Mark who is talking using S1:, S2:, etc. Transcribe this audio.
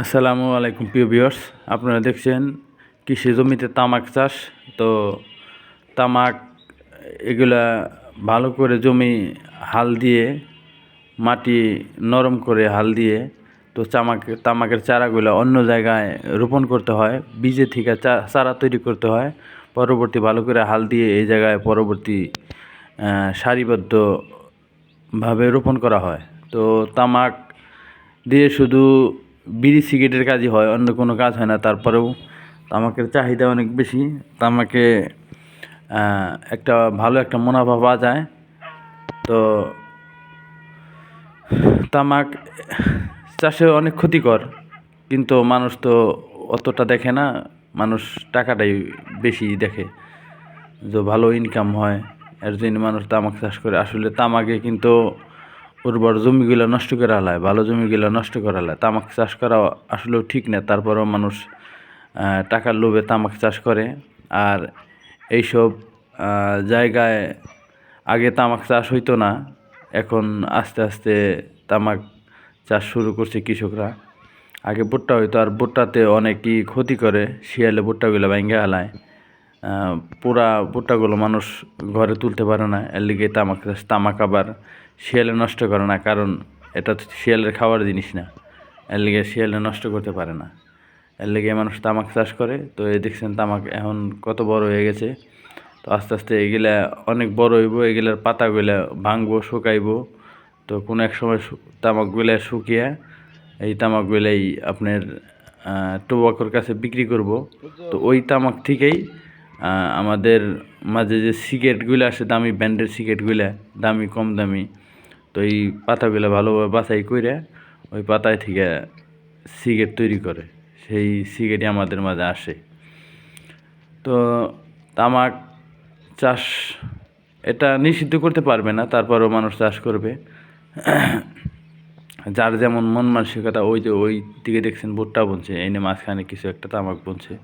S1: আসসালামু আলাইকুম, প্রিয় ভিউয়ার্স। আপনারা দেখছেন কৃষি জমিতে তামাক চাষ। তো তামাক, এগুলা ভালো করে জমি হাল দিয়ে, মাটি নরম করে হাল দিয়ে, তো চামাক তামাকের চারাগুলো অন্য জায়গায় রোপণ করতে হয়, বীজে থেকে চারা তৈরি করতে হয়, পরবর্তী ভালো করে হাল দিয়ে এই জায়গায় পরবর্তী সারিবদ্ধভাবে রোপণ করা হয়। তো তামাক দিয়ে শুধু বিড়ি সিগারেটের কাজই হয়, অন্য কোনো কাজ হয় না। তারপরেও তামাকের চাহিদা অনেক বেশি। তামাকে একটা ভালো একটা মুনাফা পাওয়া যায়। তো তামাক চাষে অনেক ক্ষতিকর, কিন্তু মানুষ তো অতটা দেখে না। মানুষ টাকাটাই বেশি দেখে। যে ভালো ইনকাম হয়, এর জন্য মানুষ তামাক চাষ করে। আসলে তামাকে কিন্তু উর্বর জমিগুলো নষ্ট করা হালায় ভালো জমিগুলো নষ্ট করে হালায় তামাক চাষ করা আসলেও ঠিক না, তারপরেও মানুষ টাকার লোভে তামাক চাষ করে। আর এইসব জায়গায় আগে তামাক চাষ হইতো না, এখন আস্তে আস্তে তামাক চাষ শুরু করছে কৃষকরা। আগে ভুট্টা হইতো, আর ভুট্টাতে অনেকই ক্ষতি করে, শিয়ালে ভুট্টাগুলো ভেঙে হালায় পুরা ভুট্টাগুলো মানুষ ঘরে তুলতে পারে না। এর লিগে তামাক তামাক আবার শিয়ালে নষ্ট করে না, কারণ এটা শিয়ালের খাওয়ার জিনিস না। এর লিগে শিয়ালে নষ্ট করতে পারে না। এর লিগে মানুষ তামাক চাষ করে। তো এই দেখছেন তামাক এখন কত বড় হয়ে গেছে। তো আস্তে আস্তে এগুলা অনেক বড় হইব, এগুলার পাতাগুলা ভাঙবো, শুকাইবো। তো কোনো এক সময় তামাকগুলা শুকিয়ে এই তামাকগুলাই আপনার টোবাকোর কাছে বিক্রি করব। তো ওই তামাক থেকেই আমাদের মাঝে যে সিগারেটগুলো আসে, দামি ব্র্যান্ডের সিগারেটগুলা, দামি, কম দামি, তো এই পাতাগুলো ভালোভাবে বাছাই করে ওই পাতায় থেকে সিগারেট তৈরি করে। সেই সিগারেটই আমাদের মাঝে আসে। তো তামাক চাষ এটা নিষিদ্ধ করতে পারবে না, তারপরও মানুষ চাষ করবে। যার যেমন মন মানসিকতা, ওই যে ওই দিকে দেখছেন ভুট্টা বুনছে এনে মাঝখানে কিছু একটা তামাক বুনছে।